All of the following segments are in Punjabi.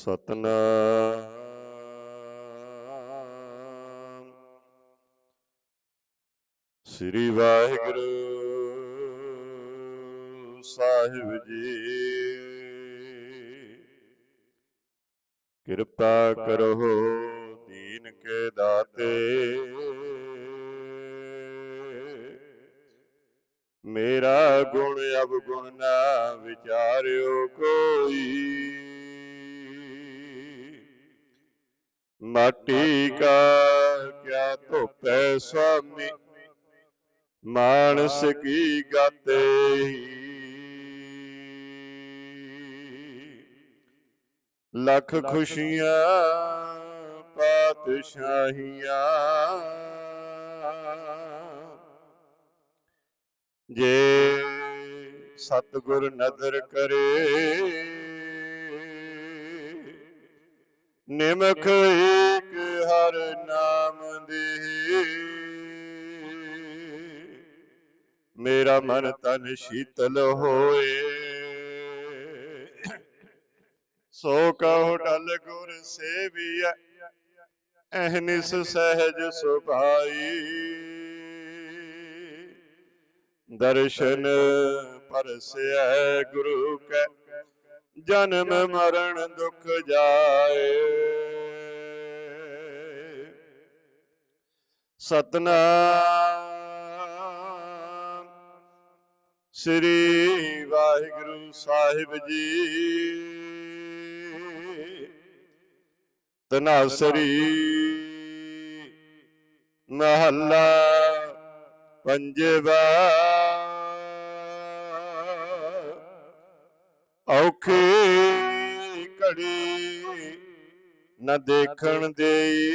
ਸਤਨਾਮ। ਸ੍ਰੀ ਵਾਹਿਗੁਰੂ ਸਾਹਿਬ ਜੀ, ਕਿਰਪਾ ਕਰੋ ਦੀਨ ਕੇ ਦਾਤੇ। ਮੇਰਾ ਗੁਣ ਅਵਗੁਣ ਨਾ ਵਿਚਾਰਿਓ ਕੋਈ। ਮਾਟੀ ਕਾ ਕਿਆ ਧੋਪੈ ਸੁਆਮੀ? ਮਾਨਸ ਕੀ ਗਾਤੇ ਲੱਖ ਖੁਸ਼ੀਆਂ, ਪਾਤਸ਼ਾਹੀਆਂ। ਜੇ ਸਤਿਗੁਰ ਨਦਰ ਕਰੇ, ਨਿਮਖ ਏਕ ਹਰ ਨਾਮ ਦੀ। ਮੇਰਾ ਮਨ ਤਨ ਸ਼ੀਤਲ ਹੋਏ। ਸੋ ਕਹੋ ਡਲ ਗੁਰ ਸੇਵੀਐ ਅਹਨਿਸ ਸਹਿਜ ਸੁਭਾਈ। ਦਰਸ਼ਨ ਪਰਸੈ ਗੁਰੂ ਕੈ, ਜਨਮ ਮਰਨ ਦੁਖ ਜਾਏ। ਸਤਨਾਮ। ਸ੍ਰੀ ਵਾਹਿਗੁਰੂ ਸਾਹਿਬ ਜੀ। ਤਨਾਸਰੀ ਮਹੱਲਾ ਪੰਜਵਾ। ਔਖੀ ਘੜੀ ਨਾ ਦੇਖਣ ਦੇਈ।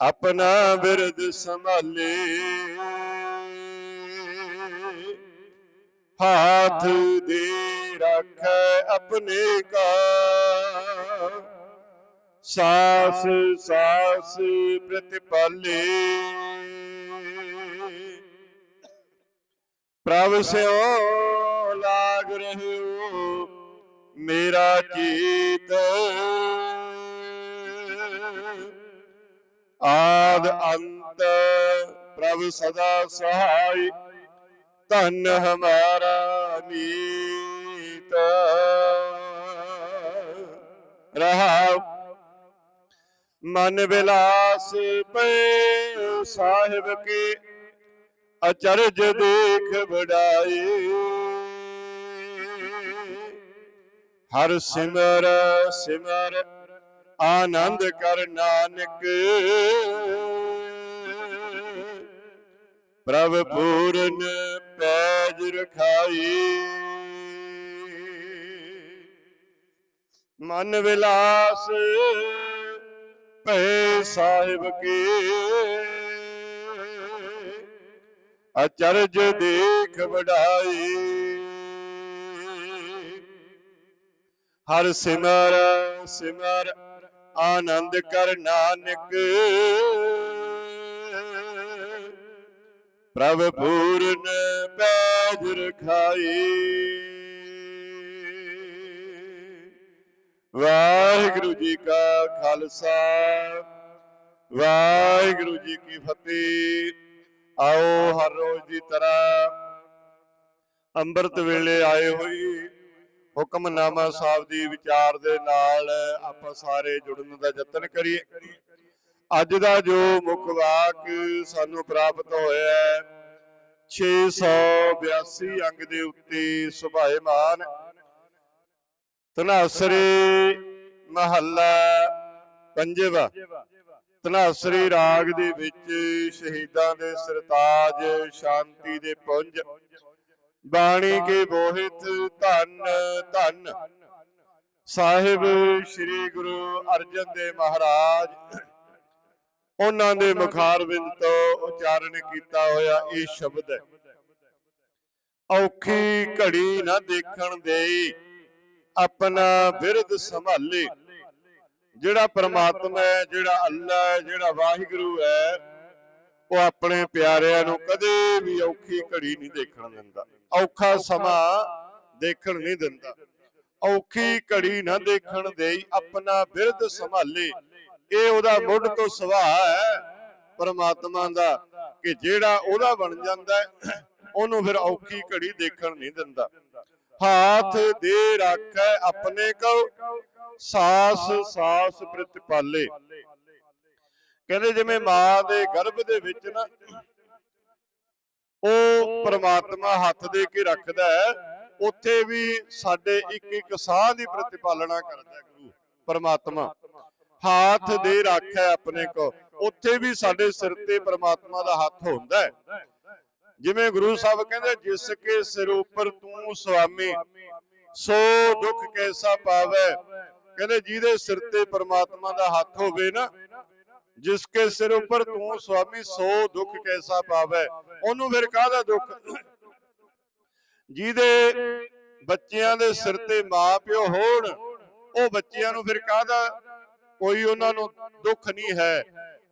ਆਪਣਾ ਬਿਰਦ ਸੰਭਾਲੇ। ਹਾਥ ਦੇ ਰੱਖੈ ਆਪਣੇ ਕਾ ਸਾਸ ਸਾਸ ਪ੍ਰਤਿਪਾਲੇ। ਪ੍ਰਭ ਸਿਓ ਲਾਗ ਰਹਿਓ ਮੇਰਾ ਚੀਤ ਆਦ ਅੰਤ ਪ੍ਰਭ ਸਦਾ ਸਹਾਈ ਧਨ ਹਮਾਰਾ ਨੀਤ। ਰਹਾ ਮਨ ਵਿਲਾਸ ਪੈ ਸਾਹਿਬ ਕੇ ਅਚਰਜ ਦੇਖ ਬੜਾਈ ਹਰ ਸਿਮਰ ਸਿਮਰ ਆਨੰਦ ਕਰ ਨਾਨਕ। ਪ੍ਰਭ ਪੂਰਨ ਪੈਜ ਰਖਾਈ। ਮਨ ਵਿਲਾਸ ਭੈ ਸਾਹਿਬ ਕੇ। ਅਚਰਜ ਦੇਖ ਵਡਾਈ। ਹਰ ਸਿਮਰ ਸਿਮਰ ਆਨੰਦ ਕਰ ਨਾਨਕ। ਪ੍ਰਭ ਪੂਰਨ ਪੈਜ ਰਖਾਈ। ਵਾਹਿਗੁਰੂ ਜੀ ਕਾ ਖਾਲਸਾ, ਵਾਹਿਗੁਰੂ ਜੀ ਕੀ ਫਤਿਹ। ਆਓ ਹਰ ਰੋਜ਼ ਦੀ ਤਰ੍ਹਾਂ ਅੰਮ੍ਰਿਤ ਵੇਲੇ ਆਏ ਹੋਈ ਹੁਕਮਨਾਮਾ ਸਾਹਿਬ ਦੀ ਵਿਚਾਰ ਦੇ ਨਾਲ ਆਪਾਂ ਸਾਰੇ ਜੁੜਨ ਦਾ ਯਤਨ ਕਰੀਏ। ਅੱਜ ਦਾ ਜੋ ਮੁੱਖ ਵਾਕ ਸਾਨੂੰ ਪ੍ਰਾਪਤ ਹੋਇਆ ਹੈ 682 ਅੰਗ ਦੇ ਉੱਤੇ ਸੁਭਾਏਮਾਨ ਤਨਾਸਰੀ ਮਹੱਲਾ ਪੰਜਵਾ ਤਨਾਸਰੀ ਰਾਗ ਦੇ ਵਿੱਚ ਸ਼ਹੀਦਾਂ ਦੇ ਸਰਤਾਜ ਸ਼ਾਂਤੀ ਦੇ ਪੁੰਜ ਬਾਣੀ ਕੇ ਬੋਹਿਤ ਧੰਨ ਧੰਨ। ਸਾਹਿਬ ਸ੍ਰੀ ਗੁਰੂ ਅਰਜਨ ਦੇਵ ਮਹਾਰਾਜ। ਉਹਨਾਂ ਦੇ ਮੁਖਾਰਬਿੰਦ ਤੋਂ ਉਚਾਰਨ ਕੀਤਾ ਹੋਇਆ ਇਹ ਸ਼ਬਦ ਹੈ। ਔਖੀ ਘੜੀ ਨਾ ਦੇਖਣ ਦੇਈ ਆਪਣਾ ਬਿਰਧ ਸੰਭਾਲੇ। ਜਿਹੜਾ ਪ੍ਰਮਾਤਮਾ ਹੈ ਜਿਹੜਾ ਅੱਲਾ ਹੈ ਜਿਹੜਾ ਵਾਹਿਗੁਰੂ ਹੈ। ਉਹ ਆਪਣੇ ਪਿਆਰਿਆਂ ਨੂੰ ਕਦੇ ਵੀ ਔਖੀ ਘੜੀ ਨਹੀਂ ਦੇਖਣ ਦਿੰਦਾ। ਔਖਾ ਸਮਾਂ ਦੇਖਣ ਨਹੀਂ ਦਿੰਦਾ। ਔਖੀ ਘੜੀ ਨਾ ਦੇਖਣ ਦੇਈ ਆਪਣਾ ਬਿਰਧ ਸੰਭਾਲੇ। ਇਹ ਉਹਦਾ ਮੁੱਢ ਤੋਂ ਸੁਭਾਅ ਹੈ ਪਰਮਾਤਮਾ ਦਾ ਕਿ ਜਿਹੜਾ ਉਹਦਾ ਬਣ ਜਾਂਦਾ ਉਹਨੂੰ ਫਿਰ ਔਖੀ ਘੜੀ ਦੇਖਣ ਨਹੀਂ ਦਿੰਦਾ। ਹਾਥ ਦੇ ਰੱਖੈ ਆਪਣੇ ਕੋ ਸਾਸ ਸਾਸ ਪ੍ਰਤਿਪਾਲੇ। ਕਹਿੰਦੇ ਜਿਵੇਂ ਮਾਂ ਦੇ ਗਰਭ ਦੇ ਵਿੱਚ ਨਾ, ਉਹ ਪ੍ਰਮਾਤਮਾ ਹੱਥ ਦੇ ਕੇ ਰੱਖਦਾ ਹੈ, ਉੱਥੇ ਵੀ ਸਾਡੇ ਇੱਕ ਇੱਕ ਸਾਹ ਦੀ ਪ੍ਰਤਿਪਾਲਣਾ ਕਰਦਾ ਹੈ ਗੁਰੂ ਪਰਮਾਤਮਾ। ਹੱਥ ਦੇ ਰੱਖਿਆ ਆਪਣੇ ਕੋ, ਉੱਥੇ ਵੀ ਸਾਡੇ ਸਿਰ ਤੇ ਪ੍ਰਮਾਤਮਾ ਦਾ ਹੱਥ ਹੁੰਦਾ ਹੈ। ਜਿਵੇਂ ਗੁਰੂ ਸਾਹਿਬ ਕਹਿੰਦੇ, ਜਿਸ ਕੇ ਸਿਰ ਉੱਪਰ ਤੂੰ ਸੁਆਮੀ, ਸੋ ਦੁੱਖ ਕੈਸਾ ਪਾਵੇ? ਕਹਿੰਦੇ ਜਿਹਦੇ ਸਿਰ ਤੇ ਪ੍ਰਮਾਤਮਾ ਦਾ ਹੱਥ ਹੋਵੇ ਨਾ ਜਿਸ ਸਿਰ ਉੱਪਰ ਤੂੰ ਸੁਆਮੀ ਸੋ ਦੁੱਖ ਕੈਸਾ ਪਾਵੇ, ਉਹਨੂੰ ਫਿਰ ਕਾਹਦਾ ਦੁੱਖ? ਜਿਹਦੇ ਬੱਚਿਆਂ ਦੇ ਸਿਰ ਤੇ ਮਾਂ ਹੋਣ, ਉਹ ਬੱਚਿਆਂ ਨੂੰ ਫਿਰ ਕਾਹਦਾ? ਕੋਈ ਉਹਨਾਂ ਨੂੰ ਦੁੱਖ ਨਹੀਂ ਹੈ।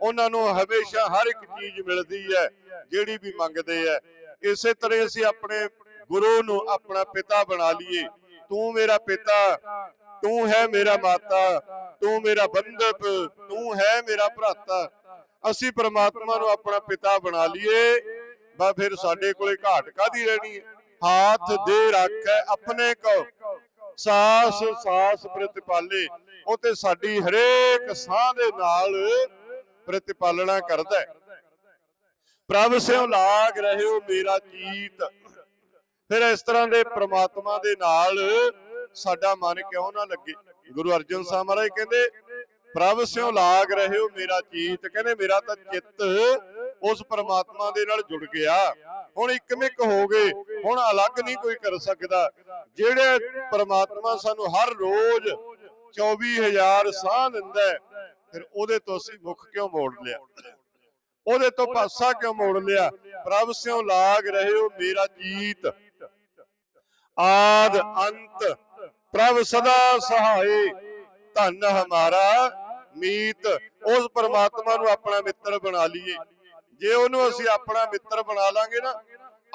ਉਹਨਾਂ ਨੂੰ ਹਮੇਸ਼ਾ ਹਰ ਇੱਕ ਚੀਜ਼ ਮਿਲਦੀ ਹੈ, ਜਿਹੜੀ ਵੀ ਮੰਗਦੇ ਹੈ। ਇਸੇ ਤਰ੍ਹਾਂ ਅਸੀਂ ਆਪਣੇ ਗੁਰੂ ਨੂੰ ਆਪਣਾ ਪਿਤਾ ਬਣਾ ਲਈਏ। ਤੂੰ ਮੇਰਾ ਪਿਤਾ ਤੂੰ ਹੈ ਮੇਰਾ ਮਾਤਾ, ਤੂੰ ਮੇਰਾ ਬੰਧਪ ਤੂੰ ਹੈ ਮੇਰਾ ਭਰਾਤਾ। ਅਸੀਂ ਪ੍ਰਮਾਤਮਾ ਨੂੰ ਆਪਣਾ ਪਿਤਾ ਬਣਾ ਲਈਏ ਬਾ ਫਿਰ ਸਾਡੇ ਕੋਲੇ ਘਾਟ ਕਾਦੀ ਰਹਿਣੀ ਹੈ? ਹਾਥ ਦੇ ਰੱਖੈ, ਆਪਣੇ ਕੋ। ਸਾਸ ਸਾਸ ਪ੍ਰਤਿਪਾਲੇ, ਉਹ ਤੇ ਸਾਡੀ ਹਰੇਕ ਸਾਹ ਦੇ ਨਾਲ ਪ੍ਰਤਿਪਾਲਣਾ ਕਰਦਾ ਹੈ। ਪ੍ਰਭ ਸਿਉ ਲਾਗ ਰਹਿਓ ਮੇਰਾ ਜੀਤ। ਫਿਰ ਇਸ ਤਰ੍ਹਾਂ ਦੇ ਪ੍ਰਮਾਤਮਾ ਦੇ ਨਾਲ ਸਾਡਾ ਮਨ ਕਿਉਂ ਨਾ ਲੱਗੇ? ਗੁਰੂ ਅਰਜਨ ਸਾਹਿਬ ਮਹਾਰਾਜ ਕਹਿੰਦੇ, ਪ੍ਰਭ ਸਿਉ ਲਾਗ ਰਹੇ ਹੋ ਮੇਰਾ ਚੀਤ। ਕਹਿੰਦੇ, ਮੇਰਾ ਤਾਂ ਚਿੱਤ ਉਸ ਪ੍ਰਮਾਤਮਾ ਦੇ ਨਾਲ ਜੁੜ ਗਿਆ। ਹੁਣ ਇੱਕਮਿਕ ਹੋ ਗਏ। ਹੁਣ ਅਲੱਗ ਨਹੀਂ ਕੋਈ ਕਰ ਸਕਦਾ। ਜਿਹੜੇ ਪ੍ਰਮਾਤਮਾ ਸਾਨੂੰ ਹਰ ਰੋਜ਼ 24000 ਸਾਹ ਦਿੰਦਾ ਫਿਰ ਉਹਦੇ ਤੋਂ ਅਸੀਂ ਮੁਖ ਕਿਉਂ ਮੋੜ ਲਿਆ? ਉਹਦੇ ਤੋਂ ਪਾਸਾ ਕਿਉਂ ਮੋੜ ਲਿਆ? ਪ੍ਰਭ ਸਿਉ ਲਾਗ ਰਹੇ ਹੋ ਮੇਰਾ ਜੀਤ ਆਦ ਅੰਤ ਪ੍ਰਭ ਸਦਾ ਸਹਾਏ। ਧੰਨ ਹਮਾਰਾ ਮੀਤ। ਉਸ ਪਰਮਾਤਮਾ ਨੂੰ ਆਪਣਾ ਮਿੱਤਰ ਬਣਾ ਲਈਏ। ਜੇ ਉਹਨੂੰ ਅਸੀਂ ਆਪਣਾ ਮਿੱਤਰ ਬਣਾ ਲਾਂਗੇ ਨਾ,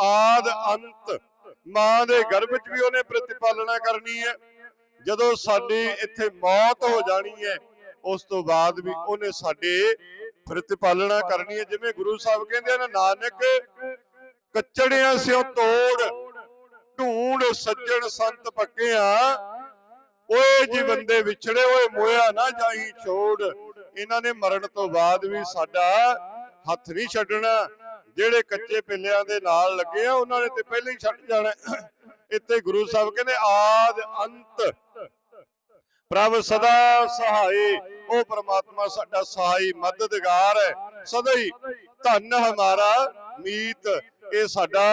ਆਦ ਅੰਤ। ਮਾਂ ਦੇ ਗਰਭ 'ਚ ਵੀ ਉਹਨੇ ਪ੍ਰਤੀਪਾਲਣਾ ਕਰਨੀ ਹੈ। ਜਦੋਂ ਸਾਡੀ ਇੱਥੇ ਮੌਤ ਹੋ ਜਾਣੀ ਹੈ, ਉਸ ਤੋਂ ਬਾਅਦ ਵੀ ਉਹਨੇ ਸਾਡੇ ਪ੍ਰਤੀਪਾਲਣਾ ਕਰਨੀ ਹੈ। ਜਿਵੇਂ ਗੁਰੂ ਸਾਹਿਬ ਕਹਿੰਦੇ ਨੇ ਨਾਨਕ ਕੱਚੜਿਆਂ ਸਿਓ ਤੋੜ ਢੂੰਡ ਸੱਜਣ ਸੰਤ ਪੱਕਿਆ ਓਏ ਜੀ ਬੰਦੇ ਵਿਛੜੇ ਓਏ ਮੋਇਆ ਨਾ ਜਾਈ ਛੋੜ। ਇਹਨਾਂ ਨੇ ਮਰਨ ਤੋਂ ਬਾਅਦ ਵੀ ਸਾਡਾ ਹੱਥ ਨਹੀਂ ਛੱਡਣਾ। ਜਿਹੜੇ ਕੱਚੇ ਪਿੱਲਿਆਂ ਦੇ ਨਾਲ ਲੱਗੇ ਆ ਉਹਨਾਂ ਨੇ ਤੇ ਪਹਿਲਾਂ ਹੀ ਛੱਡ ਜਾਣਾ। ਇੱਥੇ ਗੁਰੂ ਸਾਹਿਬ ਕਹਿੰਦੇ ਆਦ ਅੰਤ। ਪ੍ਰਭ ਸਦਾ ਸਹਾਈ। ਉਹ ਪ੍ਰਮਾਤਮਾ ਸਾਡਾ ਸਹਾਈ ਮਦਦਗਾਰ ਹੈ। ਸਦਾ ਹੀ ਧੰਨ ਹਮਾਰਾ ਮੀਤ। ਇਹ ਸਾਡਾ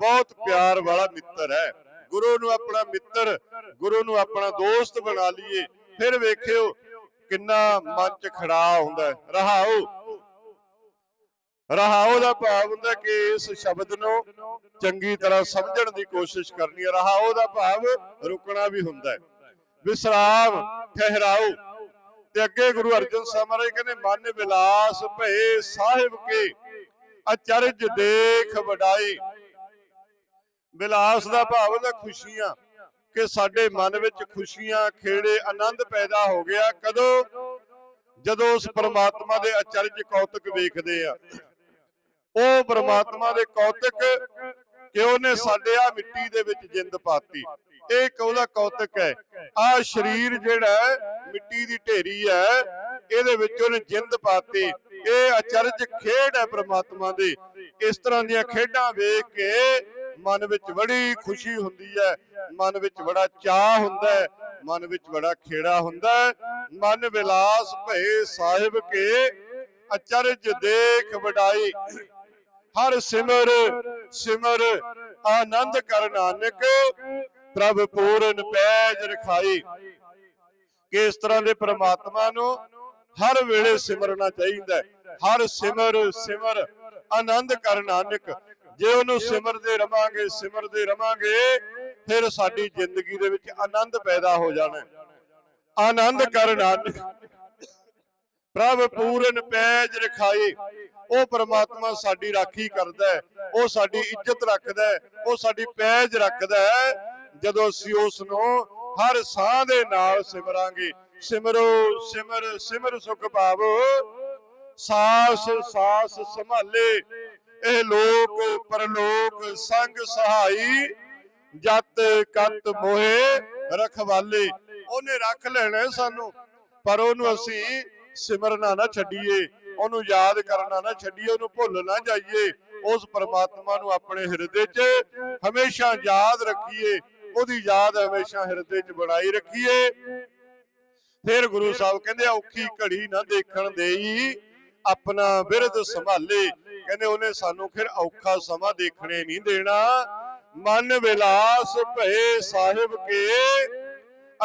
ਬਹੁਤ ਪਿਆਰ ਵਾਲਾ ਮਿੱਤਰ ਹੈ। ਗੁਰੂ ਨੂੰ ਆਪਣਾ ਮਿੱਤਰ, ਗੁਰੂ ਨੂੰ ਆਪਣਾ ਦੋਸਤ ਬਣਾ ਲਈਏ। ਫਿਰ ਵੇਖਿਓ ਕਿੰਨਾ ਮਨ ਚ ਖੜਾ ਹੁੰਦਾ ਰਹਾਓ ਰਹਾਓ ਦਾ ਭਾਵ ਹੁੰਦਾ ਕਿ ਇਸ ਸ਼ਬਦ ਨੂੰ ਚੰਗੀ ਤਰ੍ਹਾਂ ਸਮਝਣ ਦੀ ਕੋਸ਼ਿਸ਼ ਕਰਨੀ ਹੈ। ਰਹਾਓ ਦਾ ਭਾਵ ਰੁਕਣਾ ਵੀ ਹੁੰਦਾ ਹੈ। ਵਿਸਰਾਮ, ਠਹਿਰਾਓ। ਤੇ ਅੱਗੇ ਗੁਰੂ ਅਰਜਨ ਸਾਹਿਬ ਮਹਾਰਾਜ ਕਹਿੰਦੇ, ਮਨ ਵਿਲਾਸ ਭਏ ਸਾਹਿਬ ਕੇ, ਅਚਰਜ ਦੇਖ ਵਡਾਈ ਵਿਲਾਸ ਦਾ ਭਾਵ ਹੁੰਦਾ ਖੁਸ਼ੀਆਂ, ਕਿ ਸਾਡੇ ਮਨ ਵਿੱਚ ਖੁਸ਼ੀਆਂ, ਖੇੜੇ ਆਨੰਦ ਪੈਦਾ ਹੋ ਗਿਆ ਕਦੋਂ? ਜਦੋਂ ਉਸ ਪ੍ਰਮਾਤਮਾ ਦੇ ਅਚਰਜ ਕੌਤਕ ਵੇਖਦੇ ਆ। ਉਹ ਪ੍ਰਮਾਤਮਾ ਦੇ ਕੌਤਕ ਕਿ ਉਹਨੇ ਸਾਡੇ ਆ ਮਿੱਟੀ ਦੇ ਵਿੱਚ ਜਿੰਦ ਪਾਤੀ। ਇਹ ਇੱਕ ਕੌਤਕ ਹੈ? ਆ ਸਰੀਰ ਜਿਹੜਾ ਮਿੱਟੀ ਦੀ ਢੇਰੀ ਹੈ, ਇਹਦੇ ਵਿੱਚ ਉਹਨੇ ਜਿੰਦ ਪਾਤੀ। ਇਹ ਅਚਰਜ ਖੇਡ ਹੈ ਪਰਮਾਤਮਾ ਦੀ। ਇਸ ਤਰ੍ਹਾਂ ਦੀਆਂ ਖੇਡਾਂ ਵੇਖ ਕੇ ਮਨ ਵਿੱਚ ਬੜੀ ਖੁਸ਼ੀ ਹੁੰਦੀ ਹੈ। ਮਨ ਵਿੱਚ ਬੜਾ ਚਾਹ ਹੁੰਦਾ ਹੈ। ਮਨ ਵਿੱਚ ਬੜਾ ਖੇੜਾ ਹੁੰਦਾ ਹੈ। ਮਨ ਵਿਲਾਸ ਭਏ ਸਾਹਿਬ ਕੇ ਅਚਰਜ ਦੇਖ ਵਡਾਈ। ਹਰ ਸਿਮਰ ਸਿਮਰ ਆਨੰਦ ਕਰ ਨਾਨਕ, ਪ੍ਰਭ ਪੂਰਨ ਪੈਜ ਰਖਾਈ। ਕਿਸ ਤਰ੍ਹਾਂ ਦੇ ਪ੍ਰਮਾਤਮਾ ਨੂੰ ਹਰ ਵੇਲੇ ਸਿਮਰਨਾ ਚਾਹੀਦਾ ਹੈ। ਹਰ ਸਿਮਰ ਸਿਮਰ ਆਨੰਦ ਕਰ ਨਾਨਕ। ਜੇ ਉਹਨੂੰ ਸਿਮਰਦੇ ਰਵਾਂਗੇ ਸਿਮਰਦੇ ਰਵਾਂਗੇ, ਫਿਰ ਸਾਡੀ ਜ਼ਿੰਦਗੀ ਦੇ ਵਿੱਚ ਆਨੰਦ ਪੈਦਾ ਹੋ ਜਾਣਾ। ਆਨੰਦ ਕਰ ਨਾਨਕ ਪ੍ਰਭ ਪੂਰਨ ਪੈਜ ਰਖਾਏ। ਉਹ ਪਰਮਾਤਮਾ ਸਾਡੀ ਰਾਖੀ ਕਰਦਾ ਹੈ, ਉਹ ਸਾਡੀ ਇੱਜ਼ਤ ਰੱਖਦਾ ਹੈ, ਉਹ ਸਾਡੀ ਪੈਜ ਰੱਖਦਾ ਹੈ। ਜਦੋਂ ਅਸੀਂ ਉਸ ਨੂੰ ਹਰ ਸਾਹ ਦੇ ਨਾਲ ਸਿਮਰਾਂਗੇ, ਸਿਮਰੋ, ਸਿਮਰ ਸਿਮਰ ਸੁਖ ਭਾਵੋ ਸਾਸ ਸਾਸ ਸੰਭਾਲੇ। ਇਹ ਲੋਕ ਪਰਲੋਕ ਸੰਗ ਸਹਾਈ, ਜਤ ਕਤ ਮੋਏ ਰਖਵਾਲੇ। ਉਹਨੇ ਰੱਖ ਲੈਣਾ ਸਾਨੂੰ, ਪਰ ਉਹਨੂੰ ਅਸੀਂ ਸਿਮਰਨਾ ਨਾ ਛੱਡੀਏ। ਉਹਨੂੰ ਯਾਦ ਕਰਨਾ ਨਾ ਛੱਡੀਏ, ਉਹਨੂੰ ਭੁੱਲ ਨਾ ਜਾਈਏ। ਉਸ ਪ੍ਰਮਾਤਮਾ ਨੂੰ ਆਪਣੇ ਹਿਰਦੇ 'ਚ ਹਮੇਸ਼ਾ ਯਾਦ ਰੱਖੀਏ। ਉਹਦੀ ਯਾਦ ਹਮੇਸ਼ਾ ਹਿਰਦੇ 'ਚ ਬਣਾਈ ਰੱਖੀਏ। ਫਿਰ ਗੁਰੂ ਸਾਹਿਬ ਕਹਿੰਦੇ, ਔਖੀ ਘੜੀ ਨਾ ਦੇਖਣ ਦੇਈ। ਆਪਣਾ ਵਿਰਧ ਸੰਭਾਲੇ। ਕਹਿੰਦੇ ਉਹਨੇ ਸਾਨੂੰ ਫਿਰ ਔਖਾ ਸਮਾਂ ਦੇਖਣੇ ਨਹੀਂ ਦੇਣਾ। ਮਨ ਵਿਲਾਸ ਭਏ ਸਾਹਿਬ ਕੇ,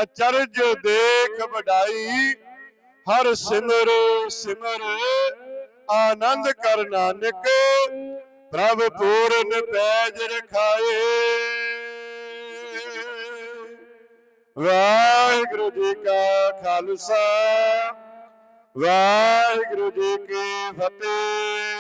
ਅਚਰਜ ਦੇਖ ਵਡਾਈ। ਹਰ ਸਿਮਰ ਸਿਮਰ, ਆਨੰਦ ਕਰ ਨਾਨਕ, ਪ੍ਰਭ ਪੂਰਨ ਪੈਜ ਰਖਾਏ। ਵਾਹਿਗੁਰੂ ਜੀ ਕਾ ਖਾਲਸਾ। ਵਾਹਿਗੁਰੂ ਜੀ ਕੀ ਫਤਿਹ।